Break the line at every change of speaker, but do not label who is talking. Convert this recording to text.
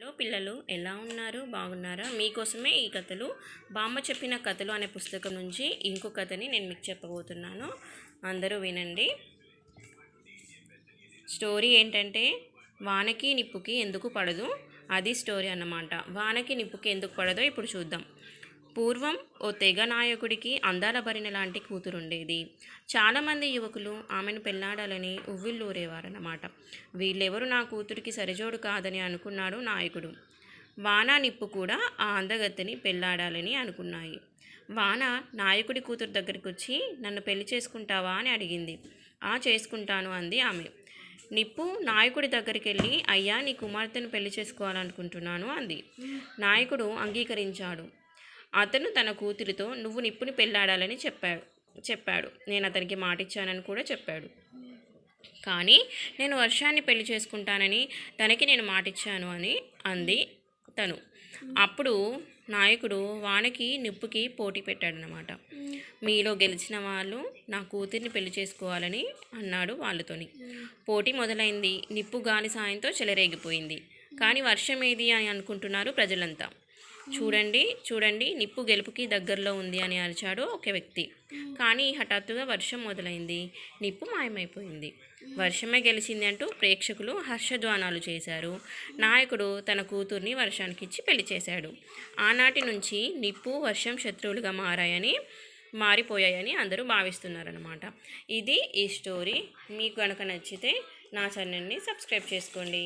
Hello పిల్లలు ఎలా ఉన్నారు? బాగున్నారా? మీకోసమే ఈ కథలు. బామ్మ చెప్పిన కథలు అనే పుస్తకం నుంచి ఇంకో కథని నేను మీకు చెప్పబోతున్నాను. అందరూ వినండి. స్టోరీ ఏంటంటే వానకి నిప్పుకి ఎందుకు పడదు? అది స్టోరీ అన్నమాట. వానకి నిప్పుకి ఎందుకు పడదో ఇప్పుడు చూద్దాం. పూర్వం ఓ తెగ నాయకుడికి అందాల భరిన లాంటి కూతురు ఉండేది చాలామంది యువకులు ఆమెను పెళ్ళాడాలని ఉవ్విల్లూరేవారన్నమాట వీళ్ళెవరు నా కూతురికి సరిజోడు కాదని అనుకున్నాడు నాయకుడు. వాన నిప్పు కూడా ఆ అందగత్తెని పెళ్ళాడాలని అనుకున్నాయి. వాన నాయకుడి కూతురు దగ్గరికి వచ్చి నన్ను పెళ్ళి చేసుకుంటావా? అని అడిగింది. ఆ చేసుకుంటాను అంది ఆమె. నిప్పు నాయకుడి దగ్గరికి వెళ్ళి అయ్యా నీ కుమార్తెను పెళ్ళి చేసుకోవాలనుకుంటున్నాను అంది. నాయకుడు అంగీకరించాడు. అతను తన కూతురితో నువ్వు నిప్పుని పెళ్ళాడాలని చెప్పాడు. చెప్పాడు. నేను అతనికి మాటిచ్చానని కూడా చెప్పాడు. కానీ నేను వర్షాన్ని పెళ్ళి చేసుకుంటానని తనకి నేను మాటిచ్చాను అని అంది తను. అప్పుడు నాయకుడు వానకి నిప్పుకి పోటీ పెట్టాడనమాట మీలో గెలిచిన వాళ్ళు నా కూతుర్ని పెళ్ళి చేసుకోవాలని అన్నాడు వాళ్ళతోని. పోటీ మొదలైంది. నిప్పు గాలి సాయంతో చెలరేగిపోయింది. కానీ వర్షం ఏది అని అనుకుంటున్నారు ప్రజలంతా. చూడండి చూడండి నిప్పు గెలుపుకి దగ్గరలో ఉంది అని అరిచాడు ఒక వ్యక్తి. కానీ హఠాత్తుగా వర్షం మొదలైంది. నిప్పు మాయమైపోయింది. వర్షమే గెలిచింది అంటూ ప్రేక్షకులు హర్షధ్వానాలు చేశారు. నాయకుడు తన కూతుర్ని వర్షానికి ఇచ్చి పెళ్ళి చేశాడు. ఆనాటి నుంచి నిప్పు వర్షం శత్రువులుగా మారాయని మారిపోయాయని అందరూ భావిస్తున్నారనమాట ఇది ఈ స్టోరీ. మీకు కనుక నచ్చితే నా ఛానల్ని సబ్స్క్రైబ్ చేసుకోండి.